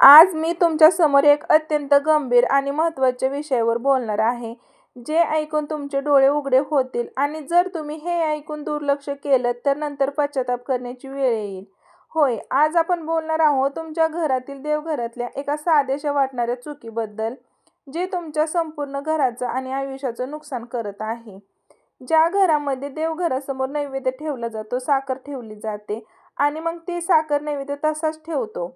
आज मी तुमच्यासमोर एक अत्यंत गंभीर आणि महत्त्वाच्या विषयावर बोलणार आहे. जे ऐकून तुमचे डोळे उघडे होतील आणि जर तुम्ही हे ऐकून दुर्लक्ष केलं तर नंतर पश्चाताप करण्याची वेळ येईल. होय आज आपण बोलणार आहोत तुमच्या घरातील देवघरातल्या एका साध्याशा वाटणाऱ्या चुकीबद्दल जे तुमच्या संपूर्ण घराचं आणि आयुष्याचं नुकसान करत आहे. ज्या घरामध्ये देवघरासमोर नैवेद्य ठेवला जातो साखर ठेवली जाते आणि मग ती साखर नैवेद्य तसाच ठेवतो.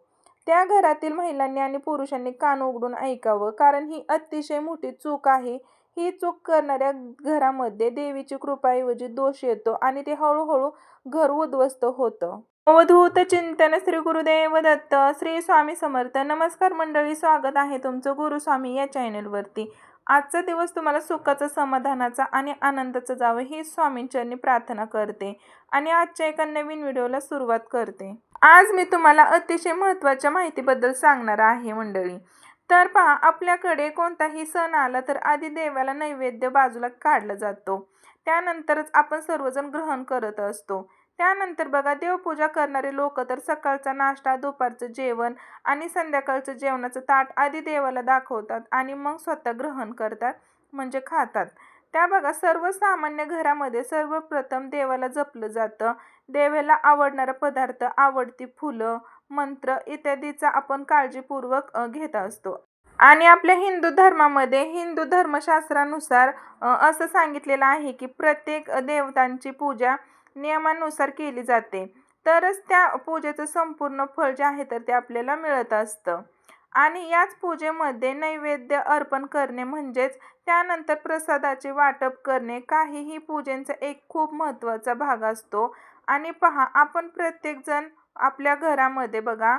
त्या घरातील महिलांनी आणि पुरुषांनी कान उघडून ऐकावं कारण ही अतिशय मोठी चूक आहे. ही चूक करणाऱ्या घरामध्ये देवीची कृपाऐवजी दोष येतो आणि ते हळूहळू घर उद्ध्वस्त होतं. अवधूत चिंतन श्री गुरुदेव दत्त श्री स्वामी समर्थ. नमस्कार मंडळी स्वागत आहे तुमचं गुरुस्वामी या चॅनलवरती. आजचा दिवस तुम्हाला सुखाचा समाधानाचा आणि आनंदाचा जावं ही स्वामींचरणी प्रार्थना करते आणि आजच्या एका नवीन व्हिडिओला सुरुवात करते. आज मी तुम्हाला अतिशय महत्त्वाच्या माहितीबद्दल सांगणार आहे मंडळी. तर पहा आपल्याकडे कोणताही सण आला तर आधी देवाला नैवेद्य बाजूला काढला जातो. त्यानंतरच आपण सर्वजण ग्रहण करत असतो. त्यानंतर बघा देवपूजा करणारे लोक तर सकाळचा नाश्ता दुपारचं जेवण आणि संध्याकाळचं जेवणाचं ताट आधी देवाला दाखवतात आणि मग स्वतः ग्रहण करतात म्हणजे खातात. त्या बघा सर्वसामान्य घरामध्ये सर्वप्रथम देवाला जपलं जातं. देवाला आवडणारा पदार्थ आवडती फुलं मंत्र इत्यादीचा आपण काळजीपूर्वक घेत असतो. आणि आपल्या हिंदू धर्मामध्ये हिंदू धर्मशास्त्रानुसार असं सांगितलेलं आहे की प्रत्येक देवतांची पूजा नियमानुसार केली जाते. तरच त्या पूजेचं संपूर्ण फळ जे आहे तर ते आपल्याला मिळत असतं. आणि याच पूजेमध्ये नैवेद्य अर्पण करणे म्हणजेच त्यानंतर प्रसादाचे वाटप करणे काहीही पूजेचा एक खूप महत्त्वाचा भाग असतो. आणि पहा आपण प्रत्येकजण आपल्या घरामध्ये बघा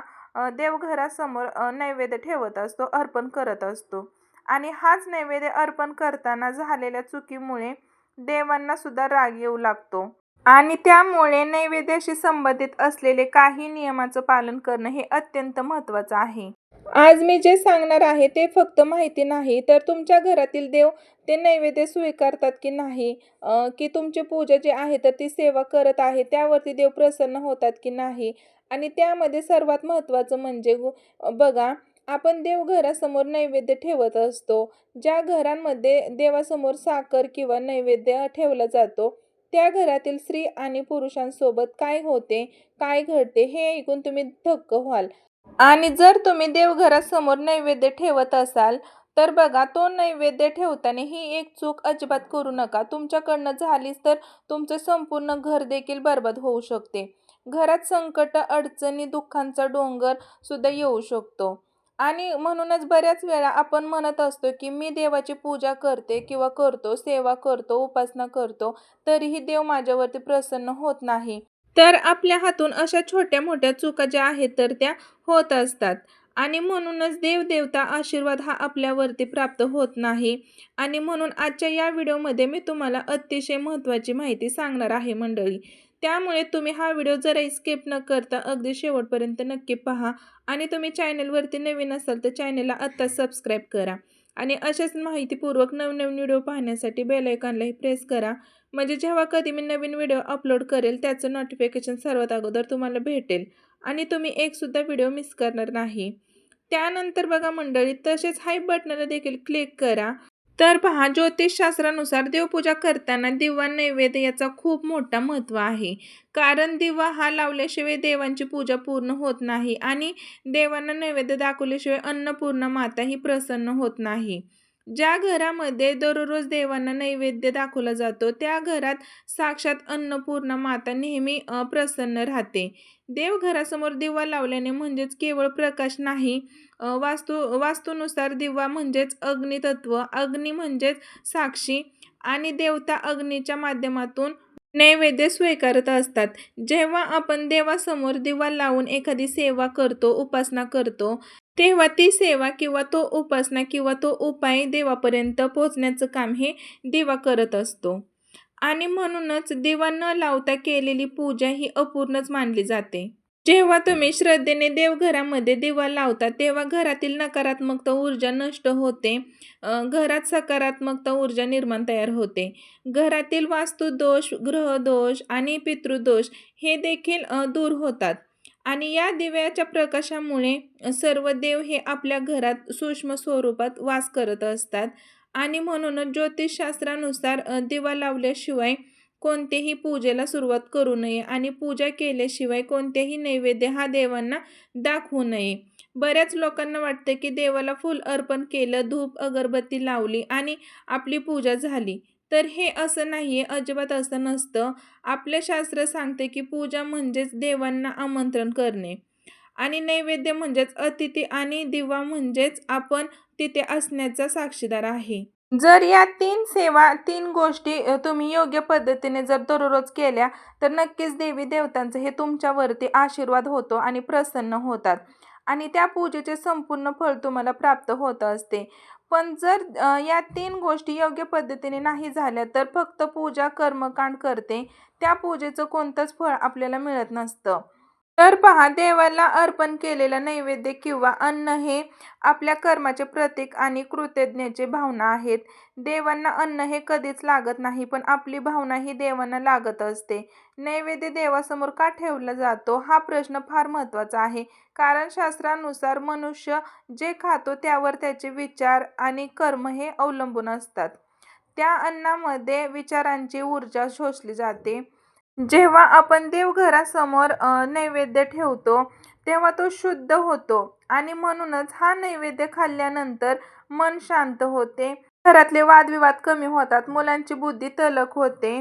देवघरासमोर नैवेद्य ठेवत असतो अर्पण करत असतो. आणि हाच नैवेद्य अर्पण करताना झालेल्या चुकीमुळे देवांना सुद्धा राग येऊ लागतो. आणि त्यामुळे नैवेद्याशी संबंधित असलेले काही नियमाचं पालन करणं हे अत्यंत महत्त्वाचं आहे. आज मी जे सांगणार आहे ते फक्त माहिती नाही तर तुमच्या घरातील देव ते नैवेद्य स्वीकारतात की नाही? की तुमची पूजा जी आहे तर ती सेवा करत आहे त्यावरती देव प्रसन्न होतात की नाही? आणि त्यामध्ये सर्वात महत्त्वाचं म्हणजे बघा आपण देवघरासमोर नैवेद्य ठेवत असतो. ज्या घरांमध्ये देवासमोर साखर किंवा नैवेद्य ठेवला जातो त्या घरातील स्त्री आणि पुरुषांसोबत काय होते काय घडते हे ऐकून तुम्ही थक्क व्हाल. आणि जर तुम्ही देवघरासमोर नैवेद्य ठेवत असाल तर बघा तो नैवेद्य ठेवताना ही एक चूक अजिबात करू नका. तुमच्याकडनं झालीच तर तुमचं संपूर्ण घर देखील बरबाद होऊ शकते. घरात संकट अडचणी दुःखांचा डोंगर सुद्धा येऊ शकतो. आणि म्हणूनच बऱ्याच वेळा आपण म्हणत असतो की मी देवाची पूजा करते किंवा करतो सेवा करतो उपासना करतो तरीही देव माझ्यावरती प्रसन्न होत नाही. तर आपल्या हातून अशा छोट्या मोठ्या चुका ज्या आहेत तर त्या होत असतात. आणि म्हणूनच देवदेवता आशीर्वाद हा आपल्यावरती प्राप्त होत नाही. आणि म्हणून आजच्या या व्हिडिओमध्ये मी तुम्हाला अतिशय महत्त्वाची माहिती सांगणार आहे मंडळी. त्यामुळे तुम्ही हा व्हिडिओ जरा स्किप न करता अगदी शेवटपर्यंत नक्की पहा. आणि तुम्ही चॅनलवरती नवीन असाल तर चॅनलला आत्ता सबस्क्राईब करा. आणि अशाच माहितीपूर्वक नवनवीन व्हिडिओ पाहण्यासाठी बेलायकॉनलाही प्रेस करा. म्हणजे जेव्हा कधी मी नवीन व्हिडिओ अपलोड करेल त्याचं नोटिफिकेशन सर्वात अगोदर तुम्हाला भेटेल आणि तुम्ही एकसुद्धा व्हिडिओ मिस करणार नाही. त्यानंतर बघा मंडळी तसेच हाय बटनाला देखील क्लिक करा. तर पहा ज्योतिषशास्त्रानुसार देवपूजा करताना दिवा नैवेद्य याचा खूप मोठा महत्त्व आहे. कारण दिवा हा लावल्याशिवाय देवांची पूजा पूर्ण होत नाही आणि देवांना नैवेद्य दाखवल्याशिवाय अन्नपूर्ण माता ही प्रसन्न होत नाही. ज्या घरामध्ये दररोज देवांना नैवेद्य दाखवला जातो त्या घरात साक्षात अन्नपूर्णा माता नेहमी प्रसन्न राहते. देवघरासमोर दिवा लावल्याने म्हणजेच केवळ प्रकाश नाही वास्तू वास्तूनुसार दिवा म्हणजेच अग्नितत्व अग्नी म्हणजेच साक्षी आणि देवता अग्नीच्या माध्यमातून नैवेद्य स्वीकारत असतात. जेव्हा आपण देवासमोर दिवा लावून एखादी सेवा करतो उपासना करतो तेव्हा ती सेवा किंवा तो उपासना किंवा तो उपाय देवापर्यंत पोहोचण्याचं काम हे दिवा करत असतो. आणि म्हणूनच दिवा न लावता केलेली पूजा ही अपूर्णच मानली जाते. जेव्हा तुम्ही श्रद्धेने देवघरामध्ये दिवा लावता तेव्हा घरातील नकारात्मकता ऊर्जा नष्ट होते. घरात सकारात्मकता ऊर्जा निर्माण तयार होते. घरातील वास्तुदोष ग्रहदोष आणि पितृदोष हे देखील दूर होतात. आणि या दिव्याच्या प्रकाशामुळे सर्व देव हे आपल्या घरात सूक्ष्म स्वरूपात वास करत असतात. आणि म्हणूनच ज्योतिषशास्त्रानुसार दिवा लावल्याशिवाय कोणतेही पूजेला सुरुवात करू नये आणि पूजा केल्याशिवाय कोणतेही नैवेद्य हा देवांना दाखवू नये. बऱ्याच लोकांना वाटते की देवाला फूल अर्पण केलं धूप अगरबत्ती लावली आणि आपली पूजा झाली. तर हे असं नाही आहे अजिबात असं नसतं. आपले शास्त्र सांगते की पूजा म्हणजेच देवांना आमंत्रण करणे. आणि नैवेद्य म्हणजेच अतिथी आणि दिवा म्हणजेच आपण तिथे असण्याचा साक्षीदार आहे. जर या तीन सेवा तीन गोष्टी तुम्ही योग्य पद्धतीने जर दररोज केल्या तर नक्कीच देवी देवतांचं हे तुमच्यावरती आशीर्वाद होतो आणि प्रसन्न होतात. आणि त्या पूजेचे संपूर्ण फळ तुम्हाला प्राप्त होत असते. पण जर या तीन गोष्टी योग्य पद्धतीने नाही झाल्या तर फक्त पूजा कर्मकांड करते. त्या पूजेचं कोणतंच फळ आपल्याला मिळत नसतं. तर पहा देवाला अर्पण केलेलं नैवेद्य किंवा अन्न हे आपल्या कर्माचे प्रतीक आणि कृतज्ञतेची भावना आहेत. देवांना अन्न हे कधीच लागत नाही पण आपली भावना ही देवांना लागत असते. नैवेद्य देवासमोर का ठेवला जातो? हा प्रश्न फार महत्त्वाचा आहे. कारण शास्त्रानुसार मनुष्य जे खातो त्यावर त्याचे विचार आणि कर्म हे अवलंबून असतात. त्या अन्नामध्ये विचारांची ऊर्जा शोषली जाते. जेव्हा आपण देवघरासमोर नैवेद्य ठेवतो तेव्हा तो शुद्ध होतो आणि म्हणूनच हा नैवेद्य खाल्ल्यानंतर मन शांत होते. घरातले वादविवाद कमी होतात मुलांची बुद्धी तलक होते.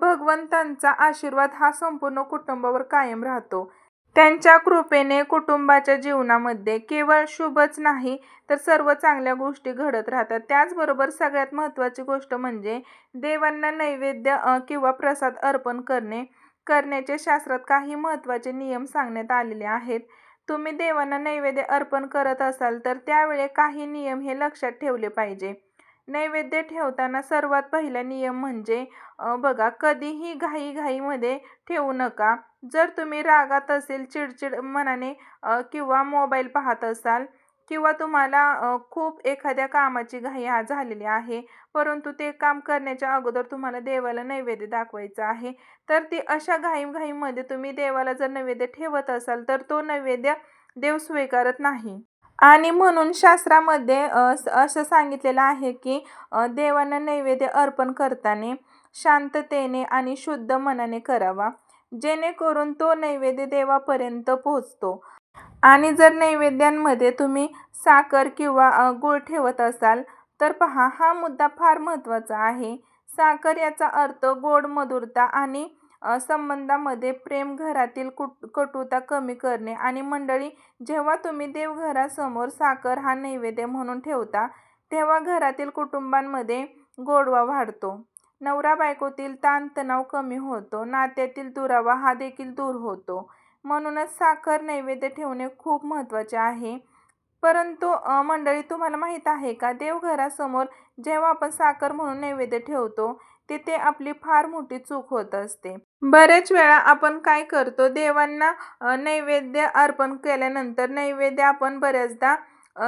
भगवंतांचा आशीर्वाद हा संपूर्ण कुटुंबावर कायम राहतो. त्यांच्या कृपेने कुटुंबाच्या जीवनामध्ये केवळ शुभच नाही तर सर्व चांगल्या गोष्टी घडत राहतात. त्याचबरोबर सगळ्यात महत्त्वाची गोष्ट म्हणजे देवांना नैवेद्य किंवा प्रसाद अर्पण करणे करण्याचे शास्त्रात काही महत्त्वाचे नियम सांगण्यात आलेले आहेत. तुम्ही देवांना नैवेद्य अर्पण करत असाल तर त्यावेळी काही नियम हे लक्षात ठेवले पाहिजे. नैवेद्य ठेवताना सर्वात पहिला नियम म्हणजे बघा कधीही घाईघाईमध्ये ठेवू नका. जर तुम्ही रागात असेल चिडचिड मनाने किंवा मोबाईल पाहत असाल किंवा तुम्हाला खूप एखाद्या कामाची घाई हा झालेली आहे परंतु ते काम करण्याच्या अगोदर तुम्हाला देवाला नैवेद्य दाखवायचं आहे तर ती अशा घाईघाईमध्ये तुम्ही देवाला जर नैवेद्य ठेवत असाल तर तो नैवेद्य देव स्वीकारत नाही. आणि म्हणून शास्त्रामध्ये असं सांगितलेलं आहे की देवांना नैवेद्य अर्पण करताना शांततेने आणि शुद्ध मनाने करावा. जेणेकरून तो नैवेद्य देवापर्यंत पोहोचतो. आणि जर नैवेद्यांमध्ये तुम्ही साखर किंवा गूळ ठेवत असाल तर पहा हा मुद्दा फार महत्त्वाचा आहे. साखर याचा अर्थ गोड मधुरता आणि संबंधामध्ये प्रेम घरातील कुट कटुता कमी करणे. आणि मंडळी जेव्हा तुम्ही देवघरासमोर साखर हा नैवेद्य म्हणून ठेवता तेव्हा घरातील कुटुंबांमध्ये गोडवा वाढतो. नवरा बायकोतील ताणतणाव कमी होतो नात्यातील दुरावा हा देखील दूर होतो. म्हणूनच साखर नैवेद्य ठेवणे खूप महत्त्वाचे आहे. परंतु मंडळी तुम्हाला माहीत आहे का? देवघरासमोर जेव्हा आपण साखर म्हणून नैवेद्य ठेवतो तिथे आपली फार मोठी चूक होत असते. बरेच वेळा आपण काय करतो देवांना नैवेद्य अर्पण केल्यानंतर नैवेद्य आपण बऱ्याचदा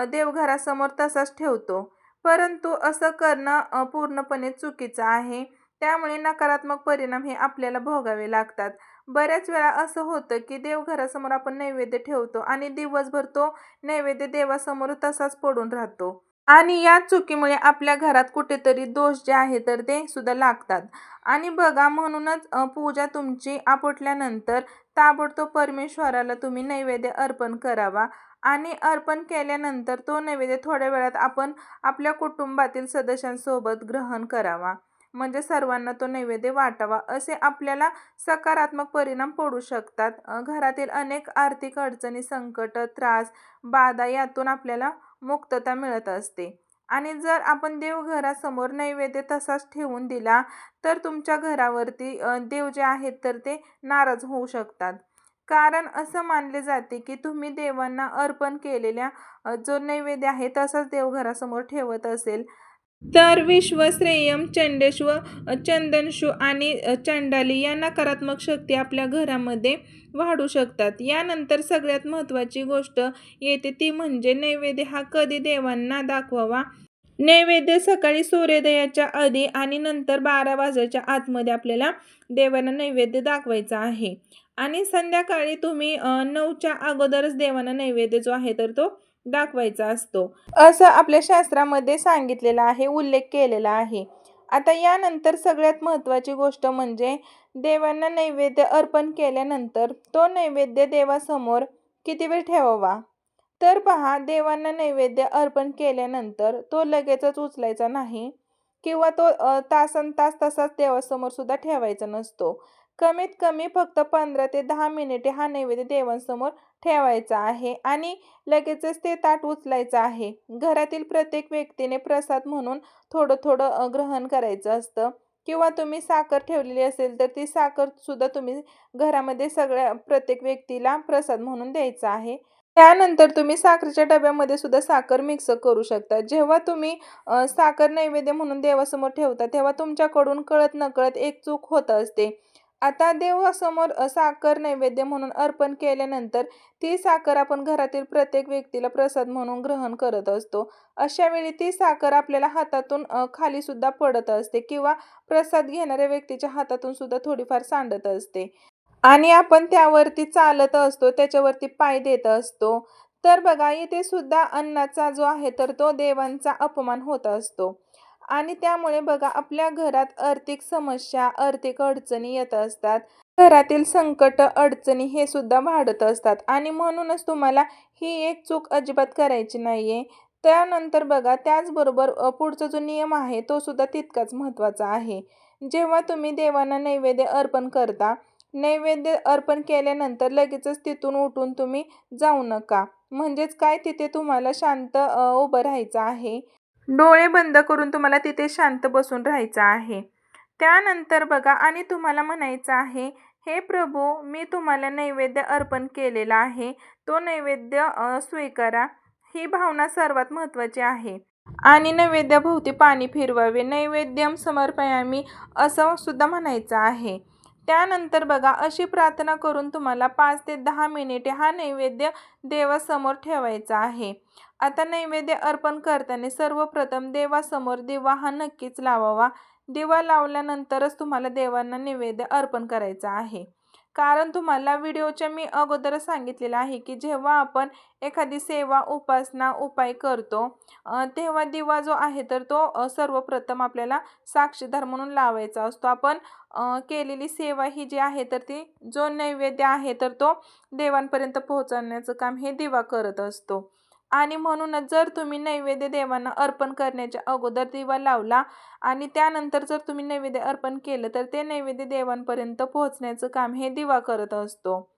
देवघरासमोर तसाच ठेवतो. परंतु असं करणं पूर्णपणे चुकीचं आहे. त्यामुळे नकारात्मक परिणाम हे आपल्याला भोगावे लागतात. बऱ्याच वेळा असं होतं की देवघरासमोर आपण नैवेद्य ठेवतो आणि दिवसभर तो नैवेद्य देवासमोर तसाच पडून राहतो. आणि या चुकीमुळे आपल्या घरात कुठेतरी दोष जे आहे तर ते सुद्धा लागतात. आणि बघा म्हणूनच पूजा तुमची आपटल्यानंतर ताबडतोब परमेश्वराला तुम्ही नैवेद्य अर्पण करावा. आणि अर्पण केल्यानंतर तो नैवेद्य थोड्या वेळात आपण आपल्या कुटुंबातील सदस्यांसोबत ग्रहण करावा. म्हणजे सर्वांना तो नैवेद्य वाटावा असे आपल्याला सकारात्मक परिणाम पडू शकतात. घरातील अनेक आर्थिक अडचणी संकट त्रास बाधा यातून आपल्याला मुक्तता मिळत असते. आणि जर आपण देवघरासमोर नैवेद्य तसाच ठेवून दिला तर तुमच्या घरावरती देव जे आहेत तर ते नाराज होऊ शकतात. कारण असं मानले जाते की तुम्ही देवांना अर्पण केलेल्या जो नैवेद्य आहे तसाच देवघरासमोर ठेवत असेल. तर विश्वश्रेयम चंडेश्व अ, चंदनशू आणि चंडाली या नकारात्मक शक्ती आपल्या घरामध्ये वाढू शकतात. यानंतर सगळ्यात महत्त्वाची गोष्ट येते ती म्हणजे नैवेद्य हा कधी देवांना दाखवावा? नैवेद्य सकाळी सूर्योदयाच्या आधी आणि नंतर बारा वाजायच्या आतमध्ये आपल्याला देवांना नैवेद्य दाखवायचा आहे. आणि संध्याकाळी तुम्ही नऊच्या अगोदरच देवांना नैवेद्य जो आहे तर तो दाखवायचा असतो. असं आपल्या शास्त्रामध्ये सांगितलेलं आहे उल्लेख केलेला आहे. आता यानंतर सगळ्यात महत्त्वाची गोष्ट म्हणजे देवांना नैवेद्य अर्पण केल्यानंतर तो नैवेद्य देवासमोर किती वेळ ठेवावा? तर पहा देवांना नैवेद्य अर्पण केल्यानंतर तो लगेचच उचलायचा नाही किंवा तो तासन तास तसाच देवासमोर सुद्धा ठेवायचा नसतो. कमीत कमी फक्त पंधरा ते दहा मिनिटे हा नैवेद्य देवांसमोर ठेवायचा आहे आणि लगेचच ते ताट उचलायचं आहे. घरातील प्रत्येक व्यक्तीने प्रसाद म्हणून थोडं थोडं ग्रहण करायचं असतं. किंवा तुम्ही साखर ठेवलेली असेल तर ती साखर सुद्धा तुम्ही घरामध्ये सगळ्या प्रत्येक व्यक्तीला प्रसाद म्हणून द्यायचा आहे. त्यानंतर तुम्ही साखरेच्या डब्यामध्ये सुद्धा साखर मिक्स करू शकता. जेव्हा तुम्ही साखर नैवेद्य म्हणून देवासमोर ठेवता तेव्हा तुमच्याकडून कळत नकळत एक चूक होत असते. आता देवासमोर साखर नैवेद्य म्हणून अर्पण केल्यानंतर ती साखर आपण घरातील प्रत्येक व्यक्तीला प्रसाद म्हणून ग्रहण करत असतो. अशा वेळी ती साखर आपल्याला हातातून खाली सुद्धा पडत असते किंवा प्रसाद घेणाऱ्या व्यक्तीच्या हातातून सुद्धा थोडीफार सांडत असते. आणि आपण त्यावरती चालत असतो त्याच्यावरती पाय देत असतो. तर बघा इथे सुद्धा अन्नाचा जो आहे तर तो देवांचा अपमान होत असतो. आणि त्यामुळे बघा आपल्या घरात आर्थिक समस्या आर्थिक अडचणी येत असतात. घरातील संकट अडचणी हे सुद्धा वाढत असतात. आणि म्हणूनच तुम्हाला ही एक चूक अजिबात करायची नाही आहे त्यानंतर बघा त्याचबरोबर पुढचा जो नियम आहे तो सुद्धा तितकाच महत्त्वाचा आहे. जेव्हा तुम्ही देवांना नैवेद्य अर्पण करता नैवेद्य अर्पण केल्यानंतर लगेचच तिथून उठून तुम्ही जाऊ नका. म्हणजेच काय? तिथे तुम्हाला शांत उभं राहायचं आहे. डोळे बंद करून तुम्हाला तिथे शांत बसून राहायचं आहे. त्यानंतर बघा आणि तुम्हाला म्हणायचं आहे हे प्रभू मी तुम्हाला नैवेद्य अर्पण केलेला आहे. तो नैवेद्य स्वीकारा. ही भावना सर्वात महत्त्वाची आहे. आणि नैवेद्याभोवती पाणी फिरवावे. नैवेद्यम समर्पयामी असं सुद्धा म्हणायचं आहे. त्यानंतर बघा अशी प्रार्थना करून तुम्हाला पाच ते दहा मिनिटे हा नैवेद्य देवासमोर ठेवायचा आहे. आता नैवेद्य अर्पण करताना सर्वप्रथम देवासमोर दिवा हा नक्कीच लावावा. दिवा लावल्यानंतरच तुम्हाला देवांना नैवेद्य अर्पण करायचा आहे. कारण तुम्हाला व्हिडिओच्या मी अगोदरच सांगितलेलं आहे की जेव्हा आपण एखादी सेवा उपासना उपाय करतो तेव्हा दिवा जो आहे तर तो सर्वप्रथम आपल्याला साक्षीधार म्हणून लावायचा असतो. आपण केलेली सेवा ही जी आहे तर ती जो नैवेद्य आहे तर तो देवांपर्यंत पोहोचवण्याचं काम हे दिवा करत असतो. आणि म्हणूनच जर तुम्ही नैवेद्य देवांना अर्पण करण्याच्या अगोदर दिवा लावला आणि त्यानंतर जर तुम्ही नैवेद्य अर्पण केलं तर ते नैवेद्य देवांपर्यंत पोहोचण्याचं काम हे दिवा करत असतो.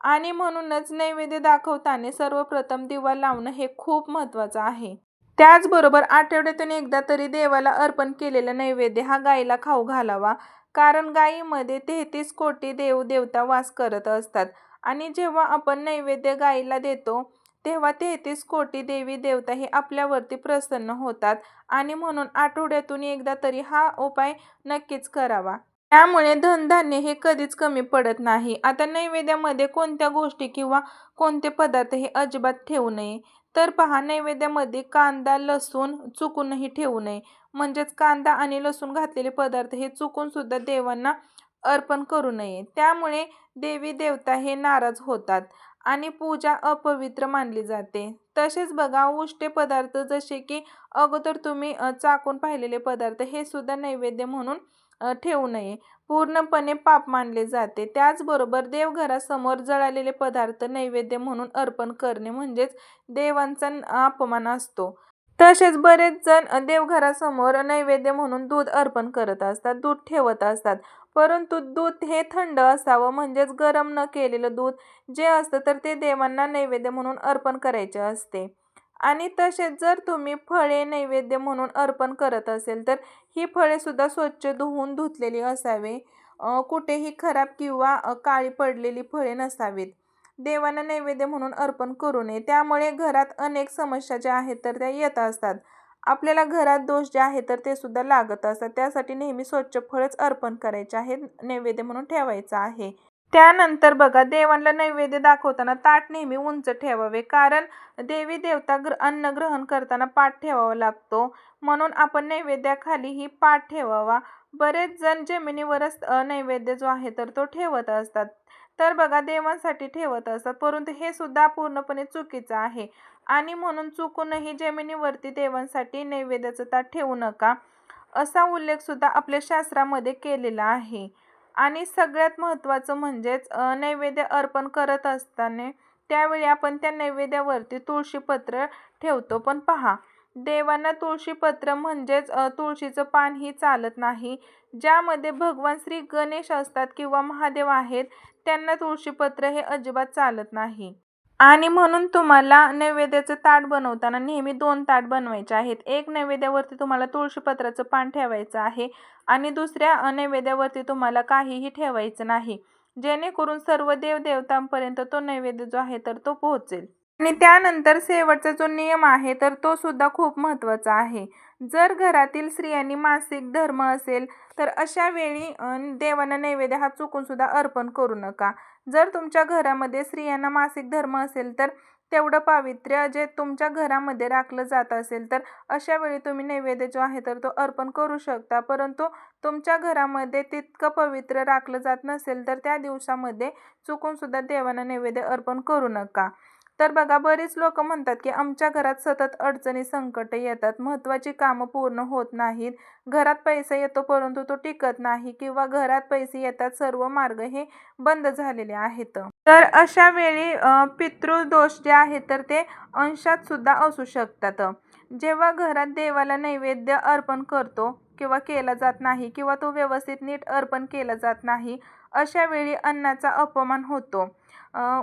आणि म्हणूनच नैवेद्य दाखवताना सर्वप्रथम दिवा लावणं हे खूप महत्त्वाचं आहे. त्याचबरोबर आठवड्यातून एकदा तरी देवाला अर्पण केलेला नैवेद्य हा गाईला खाऊ घालावा कारण गायीमध्ये तेहतीस कोटी देव देवता वास करत असतात. आणि जेव्हा आपण नैवेद्य गाईला देतो तेव्हा तेहतीस कोटी देवी देवता हे आपल्यावरती प्रसन्न होतात आणि म्हणून आठवड्यातून एकदा तरी हा उपाय नक्कीच करावा. त्यामुळे धनधान्य हे कधीच कमी पडत नाही. आता नैवेद्यामध्ये कोणत्या गोष्टी किंवा कोणते पदार्थ हे अजिबात ठेवू नये. तर पहा नैवेद्यामध्ये कांदा लसूण चुकूनही ठेवू नये. म्हणजेच कांदा आणि लसूण घातलेले पदार्थ हे चुकून सुद्धा देवांना अर्पण करू नये. त्यामुळे देवी देवता हे नाराज होतात. आणि पूजा अपवित्र मानली जाते. तसेच बघा उष्टे पदार्थ जसे की अगोदर तुम्ही चाकून पाहिलेले पदार्थ हे सुद्धा नैवेद्य म्हणून ठेवू नये. पूर्णपणे पाप मानले जाते. त्याचबरोबर देवघरासमोर जळालेले पदार्थ नैवेद्य म्हणून अर्पण करणे म्हणजेच देवांचा अपमान असतो. तसेच बरेच जण देवघरासमोर नैवेद्य म्हणून दूध अर्पण करत असतात दूध ठेवत असतात. परंतु दूध हे थंड असावं म्हणजेच गरम न केलेलं दूध जे असतं तर ते देवांना नैवेद्य म्हणून अर्पण करायचे असते. आणि तसेच जर तुम्ही फळे नैवेद्य म्हणून अर्पण करत असेल तर ही फळे सुद्धा स्वच्छ धुवून धुतलेली असावे. कुठेही खराब किंवा काळी पडलेली फळे नसावीत. देवांना नैवेद्य म्हणून अर्पण करू नये. त्यामुळे घरात अनेक समस्या ज्या आहेत तर त्या येत असतात. आपल्याला घरात दोष जे आहे तर ते सुद्धा लागत असतात. त्यासाठी नेहमी स्वच्छ फळच अर्पण करायचे आहेत नैवेद्य म्हणून ठेवायचं आहे. त्यानंतर बघा देवांना नैवेद्य दाखवताना ताट नेहमी उंच ठेवावे. कारण देवी देवता ग्र अन्न ग्रहण करताना पाठ ठेवावा लागतो. म्हणून आपण नैवेद्याखालीही पाठ ठेवावा. बरेच जण जमिनीवरच नैवेद्य जो आहे तर तो ठेवत असतात. तर बघा देवांसाठी ठेवत असतात. परंतु हे सुद्धा पूर्णपणे चुकीचं आहे. आणि म्हणून चुकूनही जमिनीवरती देवांसाठी नैवेद्याचं ताट ठेवू नका असा उल्लेख सुद्धा आपल्या शास्त्रामध्ये केलेला आहे. आणि सगळ्यात महत्त्वाचं म्हणजेच नैवेद्य अर्पण करत असताना त्यावेळी आपण त्या नैवेद्यावरती तुळशीपत्र ठेवतो. पण पहा देवांना तुळशीपत्र म्हणजेच तुळशीचं पान ही चालत नाही. ज्यामध्ये भगवान श्री गणेश असतात किंवा महादेव आहेत त्यांना तुळशीपत्र हे अजिबात चालत नाही. आणि म्हणून तुम्हाला नैवेद्याचं ताट बनवताना नेहमी दोन ताट बनवायचे आहेत. एक नैवेद्यावरती तुम्हाला तुळशीपत्राचं पान ठेवायचं आहे आणि दुसऱ्या नैवेद्यावरती तुम्हाला काहीही ठेवायचं नाही. जेणेकरून सर्व देवदेवतांपर्यंत तो नैवेद्य जो आहे तर तो पोहोचेल. आणि त्यानंतर शेवटचा जो नियम आहे तर तो सुद्धा खूप महत्त्वाचा आहे. जर घरातील स्त्रियांनी मासिक धर्म असेल तर अशा वेळी देवांना नैवेद्य हा चुकून सुद्धा अर्पण करू नका. जर तुमच्या घरामध्ये स्त्रियांना मासिक धर्म असेल तर तेवढं पावित्र्य जे तुमच्या घरामध्ये राखलं जात असेल तर अशा वेळी तुम्ही नैवेद्य जो आहे तर तो अर्पण करू शकता. परंतु तुमच्या घरामध्ये तितकं पवित्र राखलं जात नसेल तर त्या दिवसामध्ये चुकूनसुद्धा देवांना नैवेद्य अर्पण करू नका. तर बघा बरीच लोक म्हणतात की आमच्या घरात सतत अडचणी संकट येतात. महत्त्वाची कामं पूर्ण होत नाहीत. घरात पैसा येतो परंतु तो टिकत नाही किंवा घरात पैसे येतात सर्व मार्ग हे बंद झालेले आहेत. तर अशा वेळी पितृदोष जे आहेत तर ते अंशात सुद्धा असू शकतात. जेव्हा घरात देवाला नैवेद्य अर्पण करतो किंवा केला जात नाही किंवा तो व्यवस्थित नीट अर्पण केला जात नाही अशा वेळी अन्नाचा अपमान होतो.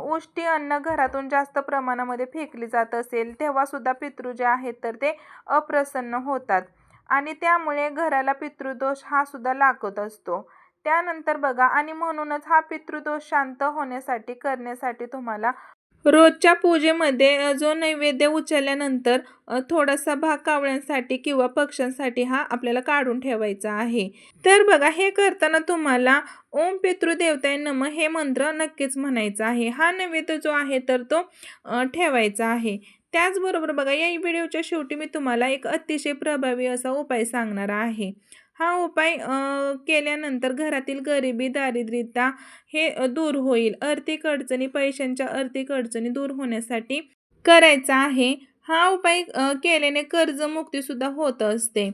उष्टी अन्न घरातून जास्त प्रमाणामध्ये फेकली जात असेल तेव्हासुद्धा पितृ जे आहेत तर ते अप्रसन्न होतात. आणि त्यामुळे घराला पितृदोष हा सुद्धा लागत असतो. त्यानंतर बघा आणि म्हणूनच हा पितृदोष शांत होण्यासाठी करण्यासाठी तुम्हाला रोजच्या पूजेमध्ये जो नैवेद्य उचलल्यानंतर थोडासा भाग कावळ्यांसाठी किंवा पक्ष्यांसाठी हा आपल्याला काढून ठेवायचा आहे. तर बघा हे करताना तुम्हाला ओम पितृदेवताय नम हे मंत्र नक्कीच म्हणायचं आहे. हा नैवेद्य जो आहे तर तो ठेवायचा आहे. त्याचबरोबर बघा या व्हिडिओच्या शेवटी मी तुम्हाला एक अतिशय प्रभावी असा उपाय सांगणार आहे. हा उपाय केल्यानंतर घरातील गरिबी दारिद्र्यता हे दूर होईल. आर्थिक अडचणी पैशांच्या आर्थिक अडचणी दूर होण्यासाठी करायचा आहे. हा उपाय केल्याने कर्जमुक्तीसुद्धा होत असते.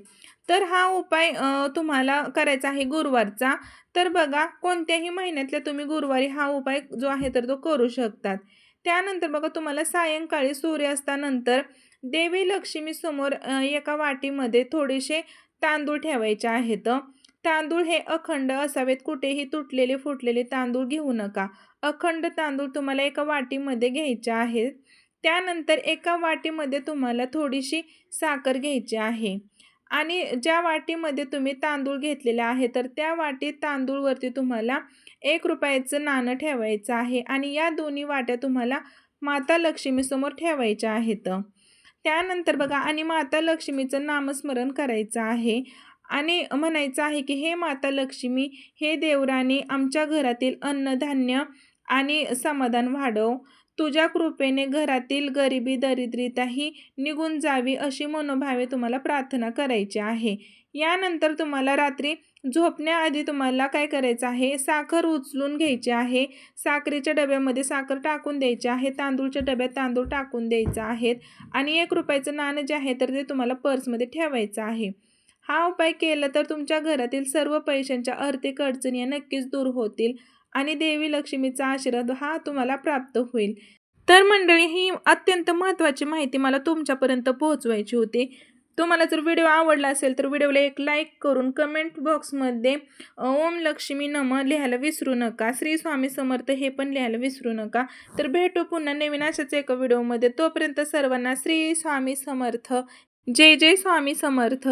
तर हा उपाय तुम्हाला करायचा आहे गुरुवारचा. तर बघा कोणत्याही महिन्यातल्या तुम्ही गुरुवारी हा उपाय जो आहे तर तो करू शकतात. त्यानंतर बघा तुम्हाला सायंकाळी सूर्यास्तानंतर देवी लक्ष्मीसमोर एका वाटीमध्ये थोडेसे तांदूळ ठेवायचे आहेत. तांदूळ हे अखंड असावेत. कुठेही तुटलेले फुटलेले तांदूळ घेऊ नका. अखंड तांदूळ तुम्हाला एका वाटीमध्ये घ्यायचे आहेत. त्यानंतर एका वाटीमध्ये तुम्हाला थोडीशी साखर घ्यायची आहे. आणि ज्या वाटीमध्ये तुम्ही तांदूळ घेतलेले आहे तर त्या वाटीत तांदूळवरती तुम्हाला एक रुपयाचं नाणं ठेवायचं आहे. आणि या दोन्ही वाट्या तुम्हाला माता लक्ष्मीसमोर ठेवायच्या आहेत. त्यानंतर बघा आणि माता लक्ष्मीचं नामस्मरण करायचं आहे. आणि म्हणायचं आहे की हे माता लक्ष्मी हे देवराने आमच्या घरातील अन्नधान्य आणि समाधान वाढव. तुझ्या कृपेने घरातील गरिबी दरिद्रता ही निघून जावी अशी मनोभावे तुम्हाला प्रार्थना करायची आहे. यानंतर तुम्हाला रात्री झोपण्याआधी तुम्हाला काय करायचं आहे? साखर उचलून घ्यायची आहे. साखरेच्या डब्यामध्ये साखर टाकून द्यायची आहे. तांदूळच्या डब्यात तांदूळ टाकून द्यायचा आहेत आणि एक रुपयाचं नाणं जे आहे तर ते तुम्हाला पर्समध्ये ठेवायचं आहे. हा उपाय केला तर तुमच्या घरातील सर्व पैशांच्या आर्थिक अडचणी नक्कीच दूर होतील आणि देवी लक्ष्मीचा आशीर्वाद हा तुम्हाला प्राप्त होईल. तर मंडळी ही अत्यंत महत्त्वाची माहिती मला तुमच्यापर्यंत पोहोचवायची होती. तुम्हाला जर व्हिडिओ आवडला असेल तर व्हिडिओला एक लाईक करून कमेंट बॉक्समध्ये ओम लक्ष्मी नम लिहायला विसरू नका. श्री स्वामी समर्थ हे पण लिहायला विसरू नका. तर भेटू पुन्हा नवीन अशाच एका व्हिडिओमध्ये. तोपर्यंत सर्वांना श्री स्वामी समर्थ. जय जय स्वामी समर्थ.